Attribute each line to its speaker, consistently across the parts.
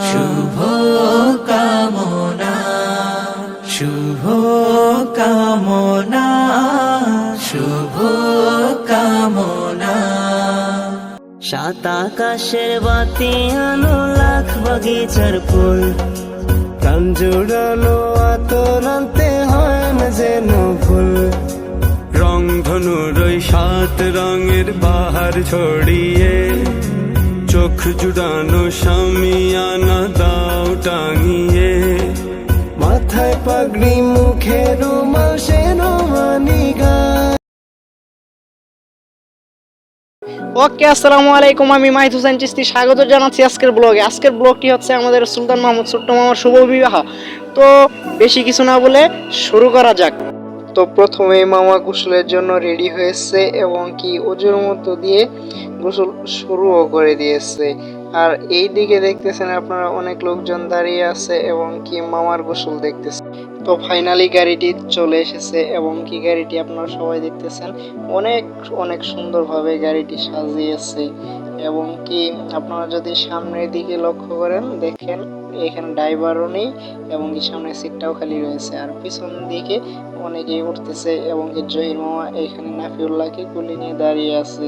Speaker 1: শুভ কামনা। শুভ কামনা। শুভ কামনা।
Speaker 2: সাত আকাশের বাতি আনো লাখ বাগিচার ফুল। জোড়ানো আতরান্তে হয় না যেন ফুল
Speaker 3: রং ধনুর সাত রঙের বাহার ছড়িয়ে চোখ জুড়ানো সামিয়ানা দাও টাঙিয়ে।
Speaker 2: মাথায় পাগড়ি মুখে রুমাল সে রোমানি
Speaker 4: ওকে আসসালামু আলাইকুম আমি মাহিদ হোসেন চিস্তি স্বাগত জানাচ্ছি আজকের ব্লগে। আজকের ব্লগটি হচ্ছে আমাদের সুলতান মাহমুদ ছোট্ট মামার শুভ বিবাহ। তো বেশি কিছু না বলে শুরু করা যাক। তো প্রথমে মামা গোসলের জন্য রেডি হয়েছে এবং কি ওজোর মতো দিয়ে গোসল শুরুও করে দিয়েছে। আর এই দিকে দেখতেছেন আপনারা অনেক লোকজন দাঁড়িয়ে আছে এবং কি মামার গোসল দেখতেছে। তো ফাইনালি গাড়িটি চলে এসেছে এবং কি গাড়িটি আপনারা সবাই দেখতেছেন অনেক অনেক সুন্দরভাবে গাড়িটি সাজিয়েছে এবং কি আপনারা যদি সামনের দিকে লক্ষ্য করেন দেখেন এখানে ড্রাইভারও নেই এবং কি সামনের সিটটাও খালি রয়েছে। আর পিছন দিকে অনেকেই উঠতেছে এবং জহির মামা এখানে নাফিউল্লাহকে কুলি নিয়ে দাঁড়িয়ে আছে।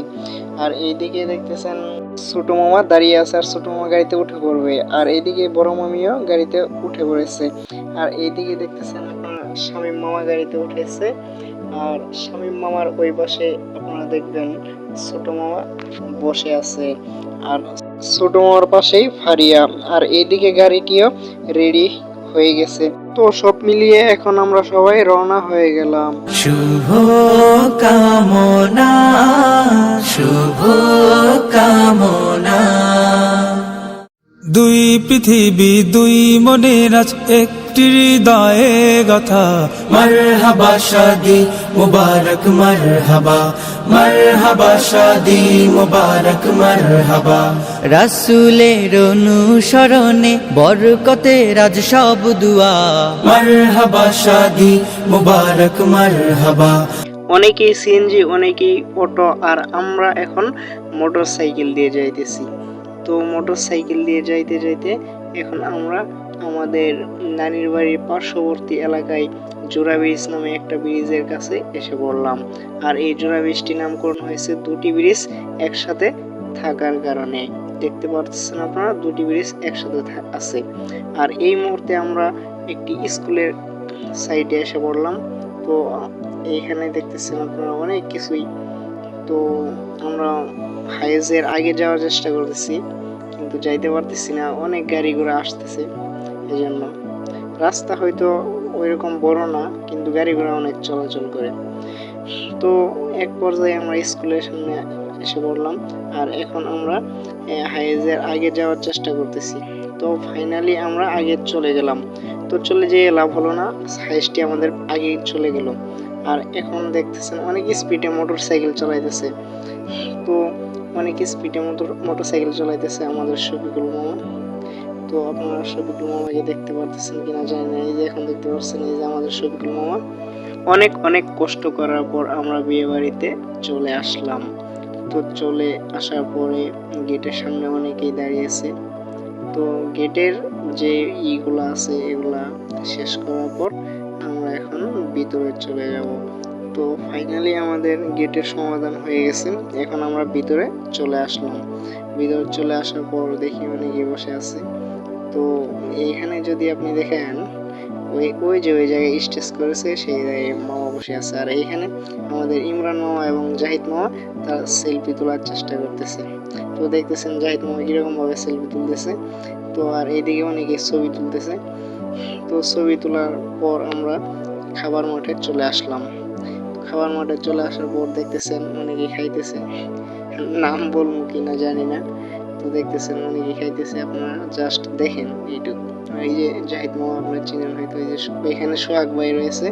Speaker 4: আর এইদিকে দেখতেছেন ছোট মামা দাঁড়িয়ে আছে আর ছোট মামা গাড়িতে উঠে পড়বে। আর এইদিকে বড় মামিও গাড়িতে উঠে পড়েছে। আর এইদিকে দেখতেছেন আপনার স্বামী মামা গাড়িতে উঠেছে। আর স্বামী মামার ওই পাশে আপনারা দেখবেন ছোট মামা বসে আছে। আর ছোট মামার পাশেই ফারিয়া। আর এইদিকে গাড়িটিও রেডি হয়ে গেছে। তো সব মিলিয়ে এখন আমরা সবাই রওনা হয়ে গেলাম।
Speaker 1: শুভ কামনা শুভ কামনা।
Speaker 3: দুই পৃথিবী দুই মনের আজ একটি হৃদয়ে গাথা।
Speaker 1: মারহাবা শাদি মুবারক মারহাবা। মারহাবা শাদি মুবারক মারহাবা।
Speaker 5: রাসুলের অনুসরণে বরকতে রাজ সব দুয়া।
Speaker 1: মারহাবা শাদি মুবারক মারহাবা।
Speaker 4: অনেকেই সিএনজি অনেকেই অটো আর আমরা এখন মোটর সাইকেল দিয়ে যাইতেছি। তো মোটর সাইকেল দিয়ে যাইতে যাইতে এখন আমরা আমাদের নানির বাড়ির পার্শ্ববর্তী এলাকায় জোড়া ব্রিজ নামে একটা ব্রিজের কাছে এসে পড়লাম। আর এই জোড়া ব্রিজটি নামকরণ হয়েছে দুটি ব্রিজ একসাথে থাকার কারণে। দেখতে পাচ্ছেন আপনারা, দুটি ব্রিজ একসাথে আছে। আর এই মুহূর্তে আমরা একটি স্কুলের সাইডে এসে পড়লাম। তো এইখানে দেখতেছেন আপনারা অনেক কিছুই। তো আমরা হাইজের আগে যাওয়ার চেষ্টা করতেছি, কিন্তু যাইতে পারতেছি না। অনেক গাড়ি ঘোড়া আসতেছে এই জন্য রাস্তা হয়তো ওইরকম বড় না, কিন্তু গাড়ি ঘোড়া অনেক চলাচল করে। তো এক পর্যায়ে আমরা স্কুলের সামনে এসে পড়লাম, আর এখন আমরা হাইজের আগে যাওয়ার চেষ্টা করতেছি। তো ফাইনালি আমরা আগে চলে গেলাম। তো চলে যেয়ে লাভ হলো না, হাইজটি আমাদের আগে চলে গেল। আর এখন দেখতেছেন অনেক স্পিডে মোটর সাইকেল চালাইতেছে। তো অনেক স্পিডে মোটর মোটর সাইকেল চালাইতেছে, আমাদের শফিকুল মামা। তো আপনারা শফিকুল মামাকে দেখতে পারতেছেন কিনা জানি না, এই যে এখন দেখতে পাচ্ছেন এই যে আমাদের শফিকুল মামা। অনেক অনেক কষ্ট করার পর আমরা বিয়ে বাড়িতে চলে আসলাম। তো চলে আসার পরে গেটের সামনে অনেকেই দাঁড়িয়েছে তো গেটের যে ইগুলো আছে, এগুলা শেষ করার পর আমরা এখন ভিতরে চলে যাব। তো ফাইনালি আমাদের গেটের সমাধান হয়ে গেছে। এখন আমরা ভিতরে চলে আসলাম। ভিতরে চলে আসার পর দেখি অনেকে বসে আছে। তো এইখানে যদি আপনি দেখেন, ওই ওই যে ওই জায়গায় স্টেজ করেছে, সেই জায়গায় মামা বসে আছে। আর এইখানে আমাদের ইমরান মামা এবং জাহিদ মামা, তার সেলফি তোলার চেষ্টা করতেছে। তো দেখতেছেন জাহিদ মামা কীরকম ভাবে সেলফি তুলতেছে। তো আর এইদিকে অনেকে ছবি তুলতেছে। তো ছবি তোলার পর আমরা খাবার মাঠে চলে আসলাম। খাবার মাঠে চলে আসার পর দেখতেছেন অনেকে খাইতেছে। নাম বলব কি না জানি না। তো দেখতেছেন অনেকে খাইতেছে, আপনারা জাস্ট দেখেন এইটুকু। এই যে জাহিদ মামা আপনার চিনেন হয়তো, এই যে এখানে সোহাগ ভাই রয়েছে।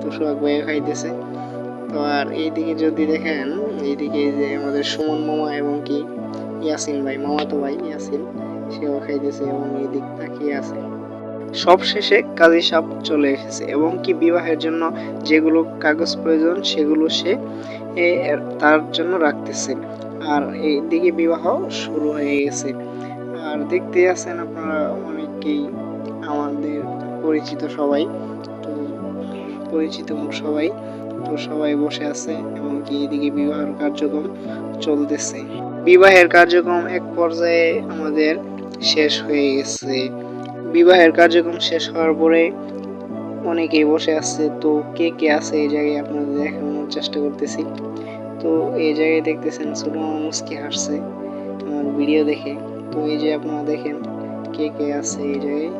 Speaker 4: তো সোহাগ ভাইও খাইতেছে। তো আর এইদিকে যদি দেখেন, এইদিকে এই যে আমাদের সুমন মামা এবং কি? ইয়াসিন ভাই, মামাতো ভাই, ইয়াসিন, সেও খাইতেছে এবং এই দিক তাকিয়ে আছে। সব শেষে কাজী সাপ চলে এসেছে এবং কি বিবাহের জন্য যেগুলো কাগজ প্রয়োজন সেগুলো সে তার জন্য রাখতেছে। আর এইদিকে বিবাহ শুরু হয়ে গেছে। আর দেখতে আছেন আপনারা অনেকেই আমাদের পরিচিত সবাই, তো পরিচিত সবাই, তো সবাই বসে আছে এবং কি এদিকে বিবাহের কার্যক্রম চলতেছে। বিবাহের কার্যক্রম এক পর্যায়ে আমাদের শেষ হয়ে গেছে। বিবাহের কার্যক্রম শেষ হওয়ার পরে অনেকেই বসে আছে। তো কে কে আছে এই জায়গায় আপনাদের দেখানোর চেষ্টা করতেছি। তো এই জায়গায় দেখতেছেন ছোট মুস্কি হাসছে আমার ভিডিও দেখে। তো এই যে আপনারা দেখেন কে কে আছে এই জায়গায়।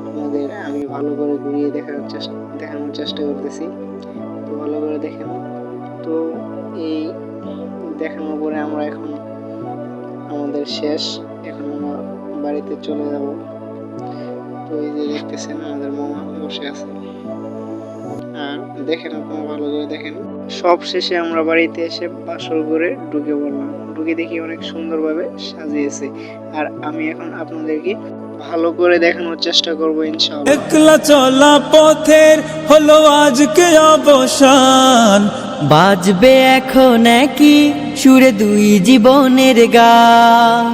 Speaker 4: আপনাদের আমি ভালো করে ঘুরিয়ে দেখার চেষ্টা দেখানোর চেষ্টা করতেছি। তো ভালো করে দেখেন। তো এই দেখানোর পরে আমরা এখন আমাদের শেষ। এখন আমরা বাড়িতে চলে যাব। তো এই যে দেখতেছেন আমাদের মামা বসে আছে। আর দেখেন আপনারা ভালো করে দেখেন। সব শেষে আমরা বাড়িতে এসে বাসর করে ঢুকে পড়লাম। ঢুকে দেখি অনেক সুন্দরভাবে সাজিয়েছে। আর আমি এখন আপনাদেরকে ভালো করে দেখানোর চেষ্টা করব ইনশাআল্লাহ।
Speaker 3: একলা চলা পথের হলো আজকে অবসান।
Speaker 5: বাজবে এখন একই সুরে দুই জীবনের গান।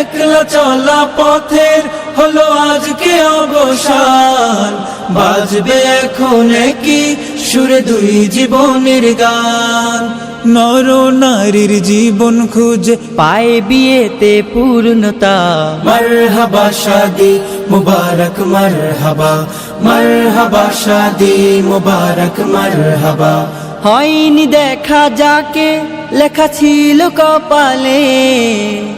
Speaker 3: একলা চলা পথের হলো আজকে অবসান। বাজবে এখন কি সুরে দুই জীবনের গান। নর নারীর জীবন খুঁজে
Speaker 5: পায় বিয়েতে পূর্ণতা।
Speaker 1: মারহাবা শাদি, মুবারক মারহাবা। মারহাবা শাদি, মুবারক মারহাবা।
Speaker 5: হয়নি দেখা যাকে, লেখা ছিল কপালে।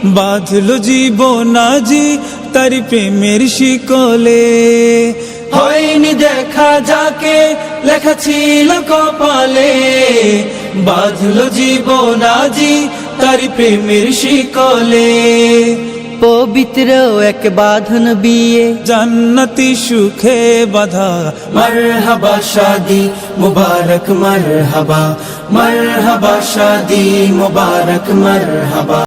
Speaker 3: বাঁধল জীবন আজি তার প্রেমের শিকলে। হয়নি দেখা যাকে লেখা ছিল কপালে। বাঁধল জীবন আজি তার প্রেমের শিকলে।
Speaker 5: পবিত্র এক বাঁধন বিয়ে।
Speaker 3: জান্নাতি সুখে বাধা।
Speaker 1: মারহাবা শাদি মুবারক মর হবা মর মারহাবা শাদি মুবারক মারহাবা।